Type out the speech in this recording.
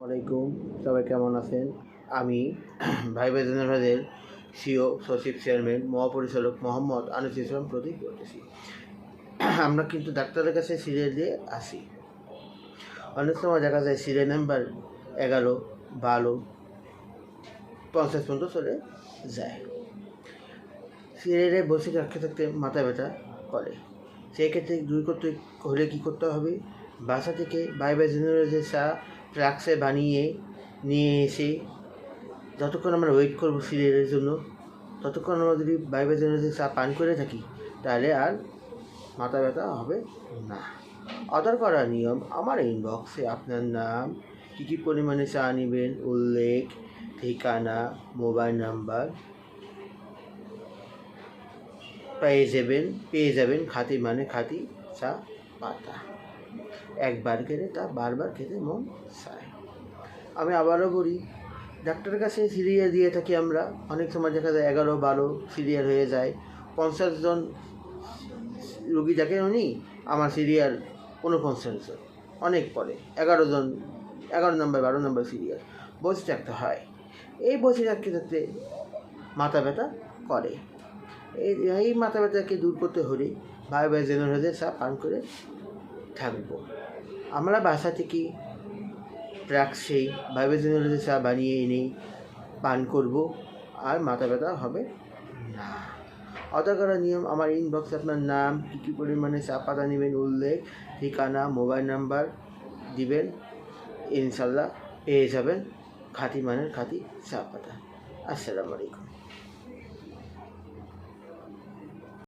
আলাইকুম সবাই কেমন আছেন? আমি ভাই বেজনারাদের সিও, সচিব, চেয়ারম্যান, মহাপরিচালক মোহাম্মদ আনিস ইসলাম প্রতীক বলতেছি। আমরা কিন্তু ডাক্তারের কাছে সিরিয়াল দিয়ে আসি। অনেক সময় দেখা যায় সিরিয়াল নাম্বার এগারো, বারো, পঞ্চাশ পর্যন্ত চলে যায়। সিরিয়ালে বসে থাকতে থাকতে মাথা ব্যথা করে। সেই ক্ষেত্রে দূর করতে হলে কী করতে হবে? বাসা থেকে বাই বাই জেনারেলের চা বানিয়ে নিয়ে এসে যতক্ষণ আমরা ওয়েট করব সিরিয়ালের জন্য, ততক্ষণ আমরা যদি বাই বাই জেনারেলের চা পান করে থাকি, তাহলে আর মাথা ব্যথা হবে না। অর্ডার করার নিয়ম, আমার ইনবক্সে আপনার নাম, কী কী পরিমাণে চা নেবেন, উল্লেখ, ঠিকানা মোবাইল নাম্বার পেয়ে যাবেন পেয়ে যাবেন খাতি মানে খাতি চা পাতা। একবার খেলে তা বারবার খেতে মন চায়। আমি আবারও বলি, ডাক্তারের কাছে সিরিয়াল দিয়ে থাকি আমরা। অনেক সময় দেখা যায় এগারো, বারো সিরিয়াল হয়ে যায়। পঞ্চাশ জন রুগী দেখেন উনি, আমার সিরিয়াল উনপঞ্চাশ জন। অনেক পরে, এগারো জন, এগারো নম্বর, বারো নম্বর সিরিয়াল। বসে থাকতে হয়। এই বসে থাকতে থাকতে মাথা ব্যথা করে। এই এই মাথা ব্যথাকে দূর করতে হলে ভাই ভাই জেনারেলদের চা পান করে থাকব আমরা বাসা থেকে রাখছেই ভাই ভাই জেনারেলদের চা বানিয়ে এনে পান করব, আর মাথা ব্যথা হবে না। করার নিয়ম, আমার ইনবক্সে আপনার নাম, কী কী পরিমাণে চা পাতা নেবেন, উল্লেখ, ঠিকানা মোবাইল নাম্বার দিবেন ইনশাল্লাহ পেয়ে যাবেন খাতি মানের খাতি চা পাতা। আসসালামু আলাইকুম।